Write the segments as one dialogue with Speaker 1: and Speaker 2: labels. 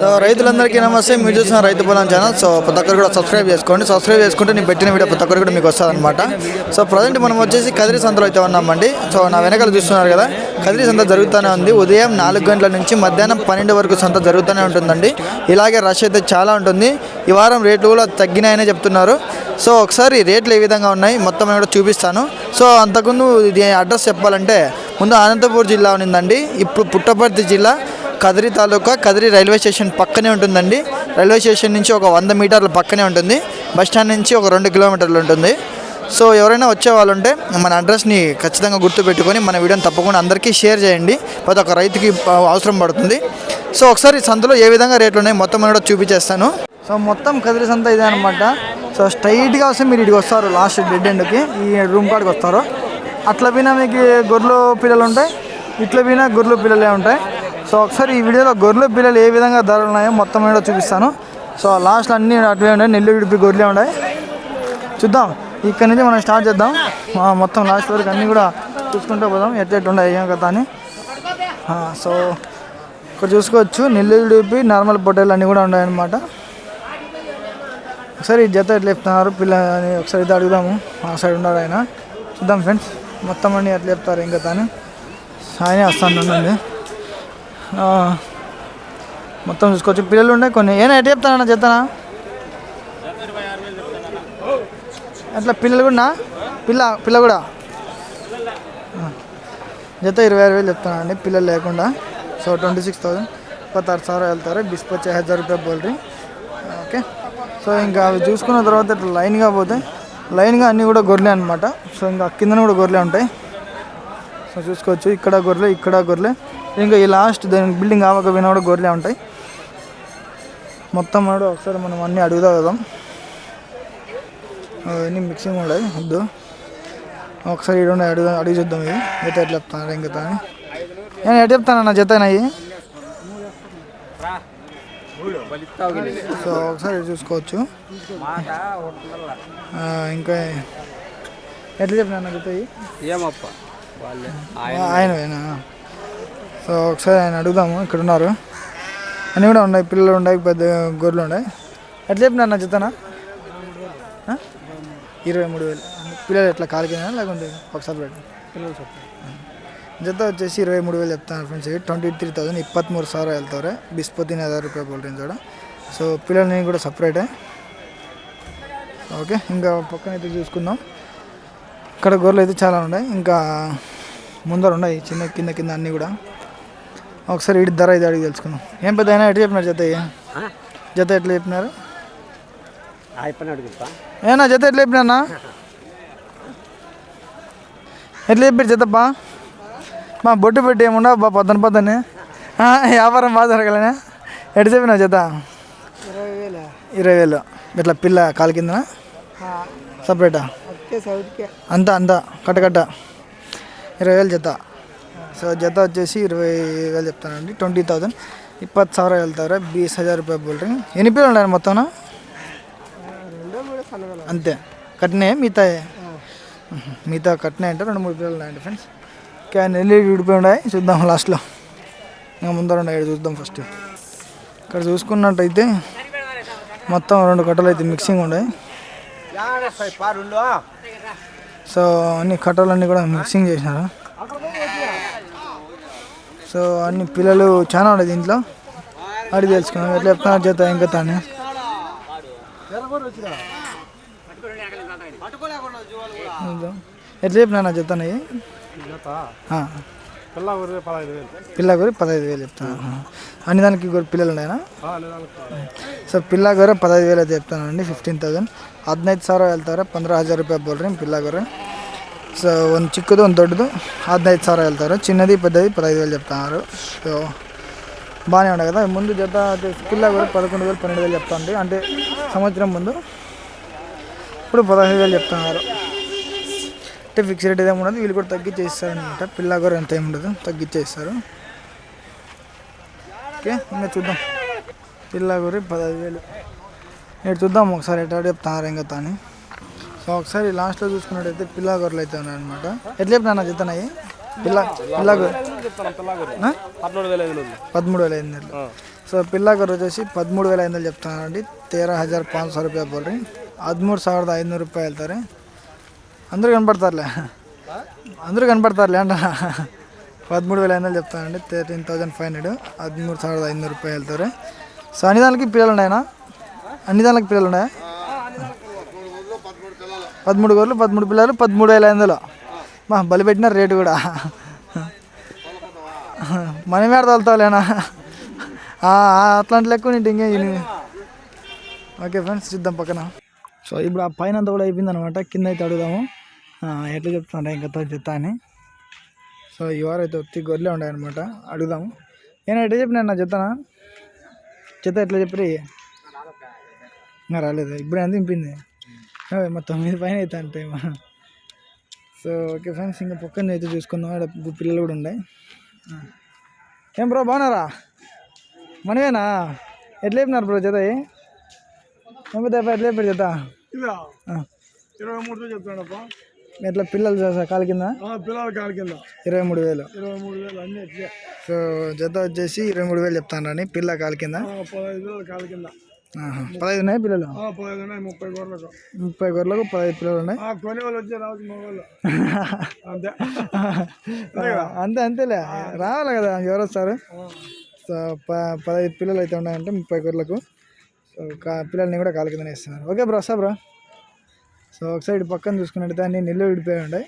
Speaker 1: So రైతులందరికీ నమస్తే. మీరు చూసిన రైతు పొలం ఛానల్. సో ప్రతి ఒక్కరు కూడా సబ్స్క్రైబ్ చేసుకోండి. సబ్స్క్రైబ్ చేసుకుంటే నేను పెట్టిన వీడియో ప్రతి ఒక్కరు కూడా మీకు వస్తుందన్నమాట. సో ప్రజెంట్ మనం వచ్చేసి కదిరి సంతలో అయితే ఉన్నామండి. సో నా వెనకాల చూస్తున్నారు కదా కదిరి సంత జరుగుతూనే ఉంది. ఉదయం నాలుగు గంటల నుంచి మధ్యాహ్నం పన్నెండు వరకు సంత జరుగుతూనే ఉంటుందండి. ఇలాగే రష్ అయితే చాలా ఉంటుంది. ఈ వారం రేట్లు కూడా తగ్గినాయనే చెప్తున్నారు. సో ఒకసారి రేట్లు ఏ విధంగా ఉన్నాయి మొత్తం నేను కూడా చూపిస్తాను. సో అంతకుముందు ఇది అడ్రస్ చెప్పాలంటే ముందు అనంతపూర్ జిల్లా ఉన్నదండి. ఇప్పుడు పుట్టపర్తి జిల్లా కదిరి తాలూకా కదిరి రైల్వే స్టేషన్ పక్కనే ఉంటుందండి. రైల్వే స్టేషన్ నుంచి ఒక వంద మీటర్ల పక్కనే ఉంటుంది. బస్ స్టాండ్ నుంచి ఒక రెండు కిలోమీటర్లు ఉంటుంది. సో ఎవరైనా వచ్చే వాళ్ళు ఉంటే మన అడ్రస్ని ఖచ్చితంగా గుర్తుపెట్టుకొని మన వీడియోని తప్పకుండా అందరికీ షేర్ చేయండి. ప్రతి ఒక్క రైతుకి అవసరం పడుతుంది. సో ఒకసారి సంతలో ఏ విధంగా రేట్లు ఉన్నాయి మొత్తం కూడా చూపించేస్తాను. సో మొత్తం కదిరి సంత ఇదే అనమాట సో స్ట్రైట్గా వస్తే మీరు ఇటుకి వస్తారు లాస్ట్ డెడ్ ఎండ్కి. ఈ రూమ్ కాడికి వస్తారు. అట్లా పోయినా మీకు గొర్రెలు పిల్లలు ఉంటాయి. ఇట్లా పోయినా గొర్రెలు పిల్లలే ఉంటాయి. సో ఒకసారి ఈ వీడియోలో గొర్రెల పిల్లలు ఏ విధంగా ధరలు ఉన్నాయో మొత్తం కూడా చూపిస్తాను. సో లాస్ట్లో అన్నీ అట్లే ఉన్నాయి నెల్లూరు విడిపి గొర్రెలే ఉన్నాయి. చూద్దాం ఇక్కడ నుంచి మనం స్టార్ట్ చేద్దాం. మొత్తం లాస్ట్ వరకు అన్నీ కూడా చూసుకుంటూ పోదాం ఎట్లా ఎట్లా ఉన్నాయి ఏం కదా అని. సో ఇక్కడ చూసుకోవచ్చు నెల్లూరు విడిపి నార్మల్ పొట్టేలు అన్నీ కూడా ఉన్నాయన్నమాట. ఒకసారి ఈ జత ఎట్లా చెప్తున్నారు పిల్ల అని ఒకసారి ఇది అడుగుదాము. ఆ సైడ్ ఉన్నారు ఆయన. చూద్దాం ఫ్రెండ్స్ మొత్తం అన్నీ ఎట్లా చెప్తారు ఇంకా తాను ఆయనే వస్తాను అండి మొత్తం చూసుకోవచ్చు. పిల్లలు ఉన్నాయి కొన్ని. ఏనా ఎట్ చెప్తానన్నా చెప్తానా? అట్లా పిల్లలు కూడా పిల్ల పిల్ల కూడా? జత ఇరవై ఆరు వేలు చెప్తానండి. పిల్లలు లేకుండా. సో ట్వంటీ సిక్స్ థౌజండ్ ఇప్పత్తారు సార్ వెళ్తారు. డిస్పోజ్ హజార్ రూపాయ బోల్డ్రీ. ఓకే. సో ఇంకా అవి చూసుకున్న తర్వాత ఇట్లా లైన్గా పోతే లైన్గా అన్నీ కూడా గొర్రెలే అనమాట సో ఇంకా కిందన కూడా గొర్రెలే ఉంటాయి. సో చూసుకోవచ్చు. ఇక్కడ గొర్రెలు ఇక్కడ గొర్రెలే. ఇంకా ఈ లాస్ట్ దాని బిల్డింగ్ ఆవకపోయినా కూడా గొర్రెలే ఉంటాయి. మొత్తం కూడా ఒకసారి మనం అన్నీ అడుగుదా కదా అవన్నీ మిక్సింగ్ ఉన్నాయి వద్దు ఒకసారి ఉన్నాయి అడుగు అడిగి చూద్దాం ఇది. జత ఎట్లా చెప్తాను ఇంకా తాని నేను ఎట్లా చెప్తాను నా జత అయ్యి సో ఒకసారి చూసుకోవచ్చు. ఇంకా ఎట్లా చెప్పినా నా జత అయ్యి
Speaker 2: ఏమప్ప? వాళ్ళే.
Speaker 1: ఆయనవేనా? సో ఒకసారి ఆయన అడుగుదాము ఇక్కడ ఉన్నారు. అన్నీ కూడా ఉన్నాయి పిల్లలు ఉన్నాయి పెద్ద గొర్రెలు ఉన్నాయి. ఎట్లా చెప్పిన నా చెప్తానా ఇరవై మూడు వేలు. పిల్లలు ఎట్లా కాలికినా లేకుంటే ఒకసారి పెట్టి జత వచ్చేసి ఇరవై మూడు వేలు చెప్తాను ఫ్రెండ్స్ ట్వంటీ త్రీ థౌసండ్ ఇప్పత్మూరు సార్ వెళ్తారు. బిస్పతిని హజార్ రూపాయ బోల్టీన్ కూడా. సో పిల్లలని కూడా సపరేటే. ఓకే ఇంకా పక్కన అయితే చూసుకుందాం. ఇక్కడ గొర్రెలు అయితే చాలా ఉన్నాయి. ఇంకా ముందర ఉన్నాయి చిన్న కింద కింద అన్నీ కూడా. ఒకసారి ఇటు ధర ఇది అడిగి తెలుసుకుందాం. ఏం పెద్ద అయినా ఎట్లా చెప్పినారు జత? జత ఎట్లా చెప్పినారు? ఏనా జత ఎట్లా చెప్పినా ఎట్లా చెప్పారు జతప్పా మా బొట్టు పెట్టి ఏముండవు బా పొద్దున పొద్దున్నే. ఆ, వ్యాపారం బాగా జరగలేనా. ఎట్లా చెప్పినా జత?
Speaker 3: ఇరవై వేల.
Speaker 1: ఇరవై వేలు. ఇట్లా పిల్ల కాలు కిందన? సపరేటా? అంతా అంతా కట్ట కట్ట. ఇరవై వేలు జత. సో జత వచ్చేసి ఇరవై వేలు చెప్తానండి. Twenty thousand. ಇಪ್ಪತ್ತು వెళ్తారు? బీస్ ಬೀಸ್ ಹಜಾರ್ ರೂಪಾಯಿ ఎన్ని పిల్లలు ఉన్నాయి మొత్తం? అంతే. కట్నే మిగతా మిగతా కట్నే అంటే రెండు మూడు పిల్లలు ఉన్నాయండి ఫ్రెండ్స్ క్యాన్ వెళ్ళి విడిపోయి ఉన్నాయి. చూద్దాం లాస్ట్లో. ఇంకా ముందర ఉన్నాయి. చూద్దాం ఫస్ట్ ఇక్కడ చూసుకున్నట్టయితే మొత్తం రెండు కట్టలు అయితే మిక్సింగ్ ఉన్నాయి సో అన్ని కట్టలన్నీ కూడా మిక్సింగ్ చేసినారు? సో అన్ని పిల్లలు చాలా ఉన్నాయి దీంట్లో అడిగి తెలుసుకున్నాం ఎట్లా చెప్తున్నారు చేత ఇంకా తాను చూద్దాం. ఎట్లా చెప్పినా నా చెప్తాను
Speaker 2: పిల్ల ఊరి పదహైదు వేలు
Speaker 1: పిల్ల గొర్రె పదహైదు వేలు చెప్తాను అన్ని దానికి గొర్రె పిల్లలు ఉన్నాయనా సో పిల్ల గొర్రె పదహైదు వేలు అయితే చెప్తానండి ಫಿಫ್ಟೀನ್ ತೌಸಂಡ್ ಹದಿನೈದು ಸಾವಿರ ಹೇಳ್ತಾರೆ ಪಂದ್ರ ಹಜಾರ್ ರೂಪಾಯಿ ಬೋಲ್ರಿ పిల్ల సో ఒక చిక్కుదో ఒక ದೊಡ್ಡದು ಹದಿನೈದು సార్ ಹೇಳ್ತಾರೆ. చిన్నది పెద్దది పదహైదు వేలు చెప్తున్నారు సో బాగానే ఉన్నాయి కదా ముందు జత పిల్ల కూడా పదకొండు వేలు పన్నెండు వేలు చెప్తాండి అంటే సంవత్సరం ముందు ఇప్పుడు పదహైదు వేలు చెప్తున్నారు అంటే ఫిక్స్ రేట్ ఏమి ఉండదు వీళ్ళు కూడా తగ్గించేస్తారు అనమాట పిల్ల కూడా ఎంత ఏమి ఉండదు తగ్గించేస్తారు ఓకే ఇంకా చూద్దాం పిల్లగూరి పదహైదు వేలు నేను చూద్దాం ఒకసారి ఎట్లా చెప్తున్నారు ఇంకా తాను సో ఒకసారి లాస్ట్లో చూసుకున్నట్టయితే పిల్లాగొర్రెలు అయితే ఉన్నాయన్నమాట. ఎట్లా నాన్న చెప్తున్నాయి? పిల్ల పిల్లాగొర్రె
Speaker 2: పదమూడు వేల ఐదు వందలు
Speaker 1: సో పిల్లాగొర్రె వచ్చేసి పదమూడు వేల ఐదు నెలలు చెప్తానండి తేరా హజార్ పాంచ సో రూపాయ పోల్రి ಹದಿಮೂರು ಸಾವಿರದ ఐదునూరు రూపాయలు వెళ్తారు అందరూ కనపడతారులే. అందరూ కనపడతారులే అంట. పదమూడు వేల ఐదు వందలు చెప్తానండి థర్టీన్ థౌజండ్ ఫైవ్ హండ్రెడ్. హదిమూడు ఐదు ಐನೂರು రూపాయలు వెళ్తారు సో అన్ని దానికి పిల్లలు ఉన్నాయనా అన్ని దానికి పిల్లలు ఉన్నాయా పదమూడు గొర్రెలు పదమూడు పిల్లలు పదమూడు వేల ఐదు మా బలి పెట్టిన రేటు కూడా. మనమే ఆడతాలేనా అట్లాంటి లెక్క నీటి ఇంకే ఓకే ఫ్రెండ్స్ చూద్దాం పక్కన. సో ఇప్పుడు ఆ పైన అంతా కూడా అయిపోయింది అనమాట కింద అయితే అడుగుదాము. ఎట్లా చెప్తున్నా ఇంకా చెప్తా అని. సో ఈ వారం అయితే ఒత్తి గొర్రెలే ఉన్నాయి అనమాట అడుగుదాము. నేను ఎట్లా చెప్పినా నా చెప్తానా? చెత్త ఎట్లా చెప్పి ఇంకా రాలేదు? ఇప్పుడు ఎంత ఇంపింది. మా తొమ్మిది పైన అయితే అంటే సో ఓకే ఫ్రెండ్స్ ఇంకా పక్కన అయితే చూసుకుందాం. ఆడ పిల్లలు కూడా ఉన్నాయి ఆ. ఏం బ్రో బాగున్నారా? మనమేనా? ఎట్లా చెప్పినారు బ్రో జత ఏం పెద్ద ఎట్లా చెప్పారు జత.
Speaker 2: ఇరవై మూడుతో చెప్తాడప్ప
Speaker 1: ఎట్లా పిల్లలు చేసా కాలు కింద?
Speaker 2: పిల్లల కాలు కింద.
Speaker 1: ఇరవై మూడు వేలు.
Speaker 2: ఇరవై మూడు వేలు అన్నీ
Speaker 1: సో జత వచ్చేసి ఇరవై మూడు వేలు చెప్తాను పిల్ల కాలు కింద?
Speaker 2: పదహైదు వేల కాలు కింద.
Speaker 1: పదహైదు ఉన్నాయి పిల్లలు?
Speaker 2: పదహైదు ఉన్నాయి ముప్పై గొర్రెలకు.
Speaker 1: ముప్పై గొర్రెలకు పదహైదు పిల్లలు ఉన్నాయి?
Speaker 2: కొని వాళ్ళు వచ్చే రావచ్చు మా వాళ్ళు. అంతే.
Speaker 1: అంతే అంతేలే. రావాలి కదా ఎవరు వస్తారు? సో ప పదహైదు పిల్లలు అయితే ఉన్నాయంటే ముప్పై గొర్రెలకు. సో పిల్లల్ని కూడా కాలు కిందనే ఇస్తున్నారు ఓకే బ్రో వస్తా బ్రో. సో ఒకసారి పక్కన చూసుకున్నట్టయితే అన్ని నిల్లు విడిపోయి ఉన్నాయి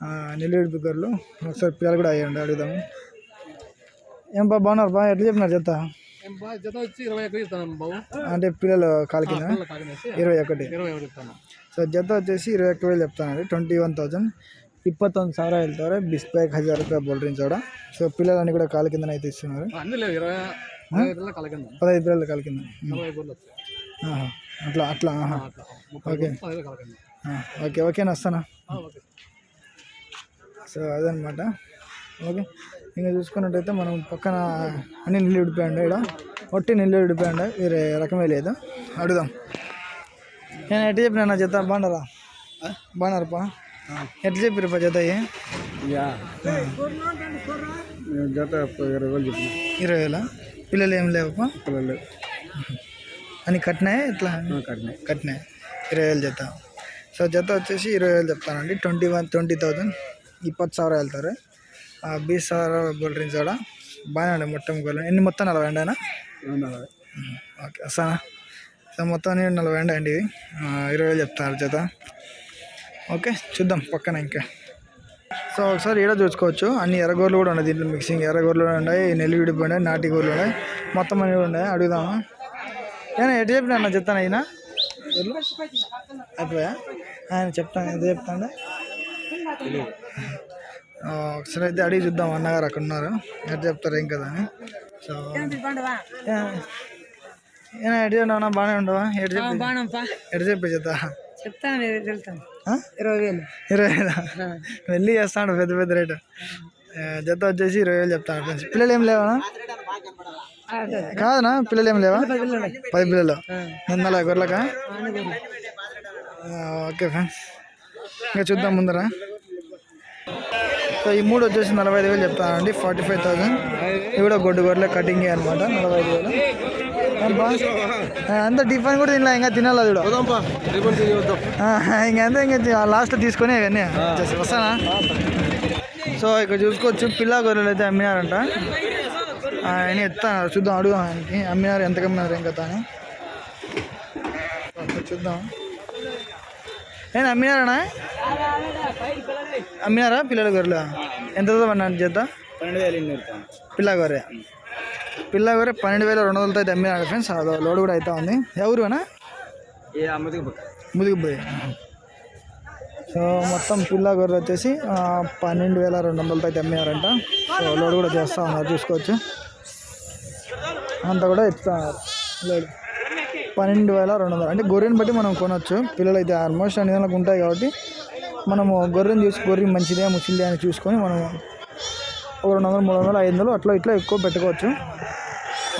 Speaker 1: ఆ, నిల్లు విడిపి గొర్రెలు. ఒకసారి పిల్లలు కూడా అయ్యి ఉండే అడుగుదాము. ఏం బా బాగున్నారు బా? ఎట్లా చెప్పినారు చెత్త? అంటే పిల్లలు కాలికి కింద ఇరవై ఒకటి. సో జత వచ్చేసి ఇరవై ఒక్క వేలు చెప్తానండి ట్వంటీ వన్ ತೌಸಂಡ್ ಇಪ್ಪತ್ತೊಂದು సార్ ಹೇಳ್ತಾರೆ ಬಿಸ್ಪೇಕ್ హజార్ రూపాయలు ಬೋಲ್ಡ್ರಿ చూడ సో పిల్లలన్నీ కూడా కాలు కింద అయితే ఇస్తున్నారు. పదహైదు పిల్లలు కాలు కింద. అట్లా అట్లా ఓకే. ఓకే ఓకే వస్తానా సో అదనమాట. ఓకే. ఇంకా చూసుకున్నట్టయితే మనం పక్కన అన్ని నీళ్ళు విడిపోయాండి ఇక్కడ. ఒట్టి నీళ్ళు విడిపోయాడు వేరే రకమే లేదు. అడుగుదాం. నేను ఎట్టు చెప్పిన నా జత? బాగున్నారా? బాగున్నారప్పా? ఎట్లా చెప్పిరప్పా జత
Speaker 2: జత ఇరవై వేలు చెప్పిన.
Speaker 1: ఇరవై వేల? పిల్లలు ఏం లేవప్పా?
Speaker 2: పిల్లలు
Speaker 1: అని కట్టినాయి ఇట్లా
Speaker 2: కట్టినాయి.
Speaker 1: కట్టినాయి? ఇరవై వేలు జత. సో జత వచ్చేసి ఇరవై వేలు చెప్తానండి. Twenty one twenty thousand. ఇప్పటి సవరా వెళ్తారు బీసార్ గోల్డ్ డ్రింక్స్ కూడా బాగానే ఉండే మొత్తం గోల్డ్ ఎన్ని మొత్తం నలభై అండి నలభై. ఓకే సార్ సార్ మొత్తం నలభై అండి అండి ఇరవై వేలు చెప్తా చేత ఓకే చూద్దాం పక్కన ఇంకా. సో ఒకసారి ఈడ చూసుకోవచ్చు. అన్ని ఎర్రగోర్లు కూడా ఉన్నాయి దీంట్లో మిక్సింగ్ ఎర్రగోర్లు ఉన్నాయి నెల్లి విడిపోయి ఉన్నాయి నాటి గోర్లు ఉన్నాయి. మొత్తం అన్ని కూడా ఉన్నాయి. అడుగుదామా? నేను ఎటు చెప్పినా అన్న చెప్తాను అయినా? అయిపోయా? ఆయన చెప్తాను ఎంత చెప్తాను ఒకసారి అయితే అడిగి చూద్దాం అన్నగారు అక్కడ ఉన్నారు. ఎటు చెప్తారు ఏం కదా అని. సో ఏనా ఎటు చెప్పినా బాగానే ఉండవా? ఎటు చెప్పి ఎటు చెప్పి చెప్తా
Speaker 3: చెప్తాను? ఇరవై వేలు.
Speaker 1: ఇరవై వేల? వెళ్ళి చేస్తాడు పెద్ద పెద్ద రేటు. జత వచ్చేసి ఇరవై వేలు చెప్తాను ఫ్రెండ్స్ పిల్లలు ఏం లేవా? కాదనా? పిల్లలు ఏం లేవా? పది పిల్లలు. నిన్నల గొర్రెలకా? Okay friends. ఇంకా చూద్దాం ముందర. సో ఈ మూడు వచ్చేసి నలభై ఐదు వేలు చెప్తానండి ఫార్టీ ఫైవ్ థౌసండ్. ఇవి కూడా గొడ్డు గొర్రెల కటింగ్ అనమాట నలభై ఐదు వేలు. అంత టిఫిన్ కూడా తినలే ఇంకా తినాలి అది ఇంకంతా ఇంకా లాస్ట్ తీసుకొని ఇవన్నీ. వస్తానా? సో ఇక్కడ చూసుకోవచ్చు పిల్ల గొర్రెలు అయితే అమ్మినారంట. ఆయన ఎత్తా చూద్దాం అడుగుదాం ఆయనకి. అమ్మినారు ఎంత అమ్మినారు ఏం కదా అని. ఒకసారి చూద్దాం. నేను అమ్మినారనా అమ్మినారా పిల్లల గొర్రెలు? ఎంత పడినారు చేద్దా
Speaker 2: పన్నెండు వేలు
Speaker 1: పిల్ల గొర్రె. పిల్ల గొర్రె పన్నెండు వేల రెండు వందలతో అయితే అమ్మినారు ఫ్రెండ్స్. అదో లోడ్ కూడా అవుతా ఉంది. ఎవరునా
Speaker 2: ఏ అమ్మది
Speaker 1: ముదిగి పోయి. సో మొత్తం పిల్ల గొర్రె వచ్చేసి పన్నెండు వేల రెండు వందలతో అయితే అమ్మారంట సో లోడ్ కూడా చేస్తూ ఉన్నారు చూసుకోవచ్చు. అంతా కూడా ఎత్తుతున్నారు లోడ్. పన్నెండు వేల రెండు వందలు. అంటే గొర్రెని బట్టి మనం కొనవచ్చు పిల్లలు అయితే ఆల్మోస్ట్ అన్ని నెలలకు ఉంటాయి కాబట్టి మనము గొర్రెని చూసి గొర్రె మంచిదే ముసిలిదే అని చూసుకొని మనము ఒక రెండు వందలు మూడు వందలు ఐదు వందలు అట్లా ఇట్లా ఎక్కువ పెట్టుకోవచ్చు.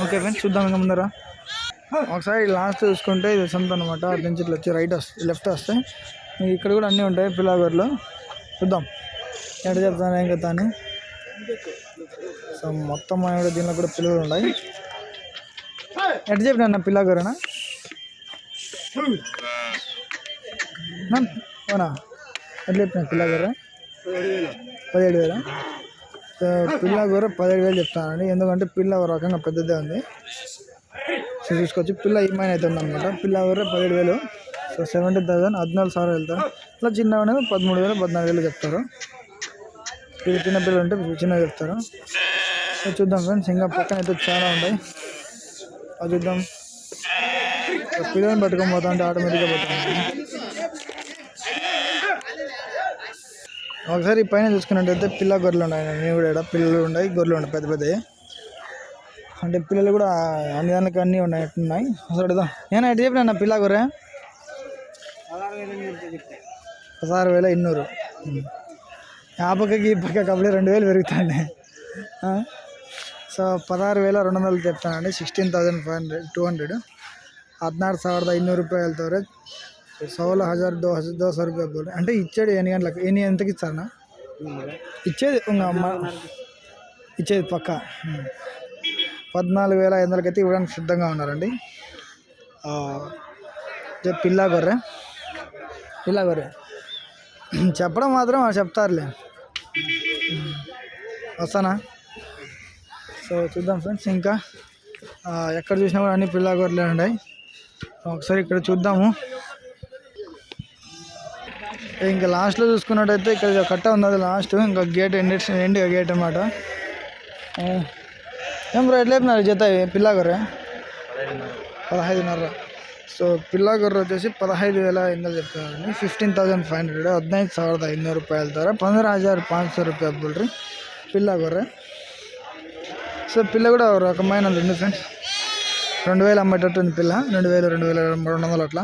Speaker 1: ఓకే ఫ్రెండ్స్ చూద్దాం ఇంకా ముందర. ఒకసారి లాస్ట్ చూసుకుంటే ఇది సొంత అనమాట అటు నుంచి ఇట్లా వచ్చి రైట్ వస్తే లెఫ్ట్ వస్తే మీకు ఇక్కడ కూడా అన్నీ ఉంటాయి పిల్లాగర్లో చూద్దాం. ఎక్కడ చెప్తాను ఏం కదా అని. సో మొత్తం దీనిలో కూడా పిల్లలు ఉన్నాయి ఎట్లా చెప్పిన అన్న అవునా? ఎట్లా చెప్పిన పిల్ల గొర్రె పదిహేడు వేల? పిల్ల గొర్రె పదిహేడు వేలు చెప్తానండి ఎందుకంటే పిల్ల ఒక రకంగా పెద్దదే ఉంది. సో చూసుకోవచ్చు పిల్ల ఈమైన అయితే ఉందన్నమాట. పిల్ల గొర్రె పదిహేడు వేలు. సో సెవెంటీ థౌసండ్ హద్నాలుగు సార్లు వెళ్తారు. ఇట్లా చిన్న పదమూడు వేలు పద్నాలుగు వేలు చెప్తారు. ఇది చిన్న పిల్లలు ఉంటే చిన్నగా చెప్తారు. సో చూద్దాం ఫ్రెండ్స్ ఇంకా పక్కన అయితే చాలా ఉంటాయి అది చూద్దాం. సో పిల్లల్ని పట్టుకొని పోతా అంటే ఆటోమేటిక్గా పోతాం ఒకసారి ఈ పైన చూసుకున్నట్టయితే పిల్ల గొర్రెలు ఉన్నాయి. నేను కూడా ఈడ పిల్లలు ఉన్నాయి గొర్రెలు ఉన్నాయి పెద్ద పెద్దవి. అంటే పిల్లలు కూడా అన్ని దానికి అన్నీ ఉన్నాయి ఉన్నాయి అసలు అడుగుదాం నేను ఎటు చెప్పిన పిల్ల గొర్రె? పదహారు వేల ఇన్నూరు. ఆ పక్కకి ఈ పక్కకి అప్పుడే రెండు వేలు పెరుగుతాయి సో పదహారు వేల రెండు వందలు చెప్తానండి sixteen thousand five hundred two hundred ಹದಿನಾರು ಸಾವಿರದ ಐನೂರು ರೂಪಾಯಿ ಹೇಳ್ತವ್ರೆ సోల హజార్ దో హజార్ దో సో రూపాయ బోల్ అంటే ఇచ్చేది ఎన్ని గంటలకు ఎన్ని ఎంతకి ఇస్తారన్నా ఇచ్చేది ఇంకా మ- ఇచ్చేది పక్క ఉం. పద్నాలుగు వేల ఐదు వందలకైతే ఇవ్వడానికి సిద్ధంగా ఉన్నారండి ఆ, ఇదే పిల్ల గొర్రె పిల్ల గొర్రె చెప్పడం మాత్రం వాళ్ళు చెప్తారులే ఉం. వస్తానా సో చూద్దాం ఫ్రెండ్స్ ఇంకా ఎక్కడ చూసినా కూడా అన్ని పిల్ల ఉన్నాయి ఒకసారి ఇక్కడ చూద్దాము. ఇంకా లాస్ట్లో చూసుకున్నట్టయితే ఇక్కడ కట్ట ఉంది అది లాస్ట్ ఇంకా గేట్ ఎండి ఎండి గేట్ అనమాట ఏం బ్రో ఎట్లేపినారు జత పిల్ల పదహైదున్నర. సో పిల్ల వచ్చేసి పదహైదు వేల ఎన్నో చెప్తున్నారండి. ఫిఫ్టీన్ థౌసండ్ ఫైవ్ హండ్రెడ్ ಹದಿನೈದು సార్ ಐನೂರು ರೂಪಾಯಿ ಹೇಳ್ತಾರೆ ಪಂದ್ರ హజార్ ಪಾಂಚ್ ಸೌ ರೂಪಾಯಿ ಆಗ್ಬಿಡ್ರಿ సో పిల్ల కూడా ఒక రకమైన రెండు ఫ్రెండ్స్ రెండు వేలు అమ్మేటట్టు ఉంది పిల్ల. రెండు వేలు రెండు వేల రెండు వందలు అట్లా.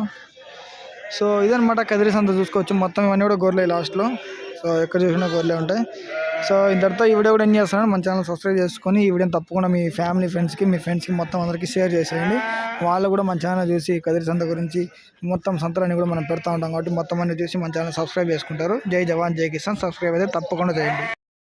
Speaker 1: సో ఇదనమాట కదిరి సంత చూసుకోవచ్చు. మొత్తం ఇవన్నీ కూడా గొర్రెలే లాస్ట్లో. సో ఎక్కడ చూసినా గొర్రెలు ఉంటాయి. సో ఇంతటితో ఈ వీడియో కూడా ఏం చేస్తున్నాను. మన ఛానల్ సబ్స్క్రైబ్ చేసుకొని ఈ వీడియోని తప్పకుండా మీ ఫ్యామిలీ ఫ్రెండ్స్కి మీ ఫ్రెండ్స్కి మొత్తం అందరికీ షేర్ చేసేయండి. వాళ్ళు కూడా మన ఛానల్ చూసి కదిరి సంత గురించి మొత్తం సంతలన్నీ కూడా మనం పెడతా ఉంటాం కాబట్టి మొత్తం అన్ని చూసి మన ఛానల్ సబ్స్క్రైబ్ చేసుకుంటారు. జై జవాన్ జై కిసాన్. సబ్స్క్రైబ్ అయితే తప్పకుండా చేయండి.